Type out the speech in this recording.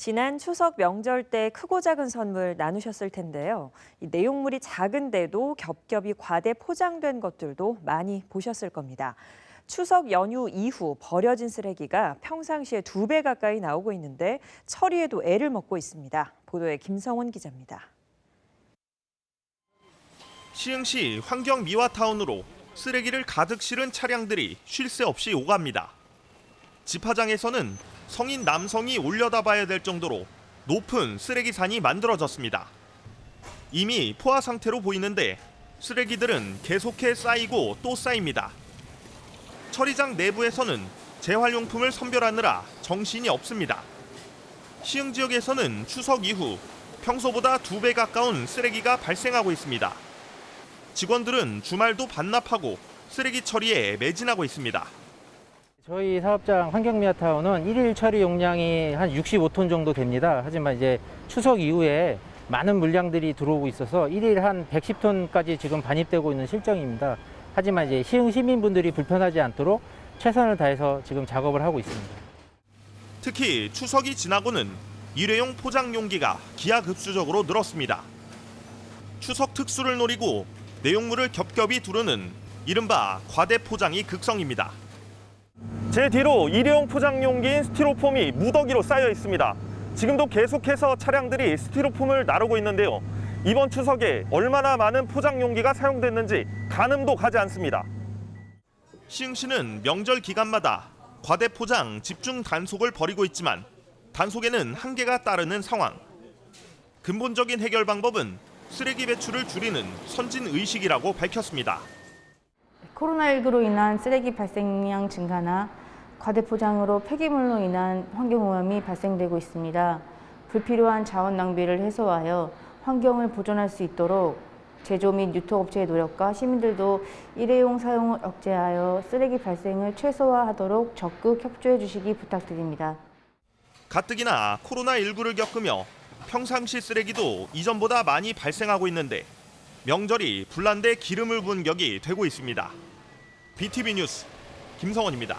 지난 추석 명절 때 크고 작은 선물 나누셨을 텐데요. 이 내용물이 작은데도 겹겹이 과대 포장된 것들도 많이 보셨을 겁니다. 추석 연휴 이후 버려진 쓰레기가 평상시에 두 배 가까이 나오고 있는데 처리에도 애를 먹고 있습니다. 보도에 김성훈 기자입니다. 시흥시 환경 미화타운으로 쓰레기를 가득 실은 차량들이 쉴 새 없이 오갑니다. 집화장에서는 성인 남성이 올려다 봐야 될 정도로 높은 쓰레기산이 만들어졌습니다. 이미 포화 상태로 보이는데 쓰레기들은 계속해 쌓이고 또 쌓입니다. 처리장 내부에서는 재활용품을 선별하느라 정신이 없습니다. 시흥 지역에서는 추석 이후 평소보다 두 배 가까운 쓰레기가 발생하고 있습니다. 직원들은 주말도 반납하고 쓰레기 처리에 매진하고 있습니다. 저희 사업장 환경미화타운은 일일 처리 용량이 한 65톤 정도 됩니다. 하지만 이제 추석 이후에 많은 물량들이 들어오고 있어서 일일 한 110톤까지 지금 반입되고 있는 실정입니다. 하지만 이제 시흥 시민분들이 불편하지 않도록 최선을 다해서 지금 작업을 하고 있습니다. 특히 추석이 지나고는 일회용 포장 용기가 기하급수적으로 늘었습니다. 추석 특수를 노리고 내용물을 겹겹이 두르는 이른바 과대 포장이 극성입니다. 제 뒤로 일회용 포장 용기인 스티로폼이 무더기로 쌓여 있습니다. 지금도 계속해서 차량들이 스티로폼을 나르고 있는데요. 이번 추석에 얼마나 많은 포장 용기가 사용됐는지 가늠도 가지 않습니다. 시흥시는 명절 기간마다 과대 포장 집중 단속을 벌이고 있지만 단속에는 한계가 따르는 상황. 근본적인 해결 방법은 쓰레기 배출을 줄이는 선진 의식이라고 밝혔습니다. 코로나19로 인한 쓰레기 발생량 증가나 과대포장으로 폐기물로 인한 환경오염이 발생되고 있습니다. 불필요한 자원 낭비를 해소하여 환경을 보존할 수 있도록 제조 및 유통업체의 노력과 시민들도 일회용 사용을 억제하여 쓰레기 발생을 최소화하도록 적극 협조해 주시기 부탁드립니다. 가뜩이나 코로나19를 겪으며 평상시 쓰레기도 이전보다 많이 발생하고 있는데 명절이 불난데 기름을 부은 격이 되고 있습니다. BTV 뉴스 김성원입니다.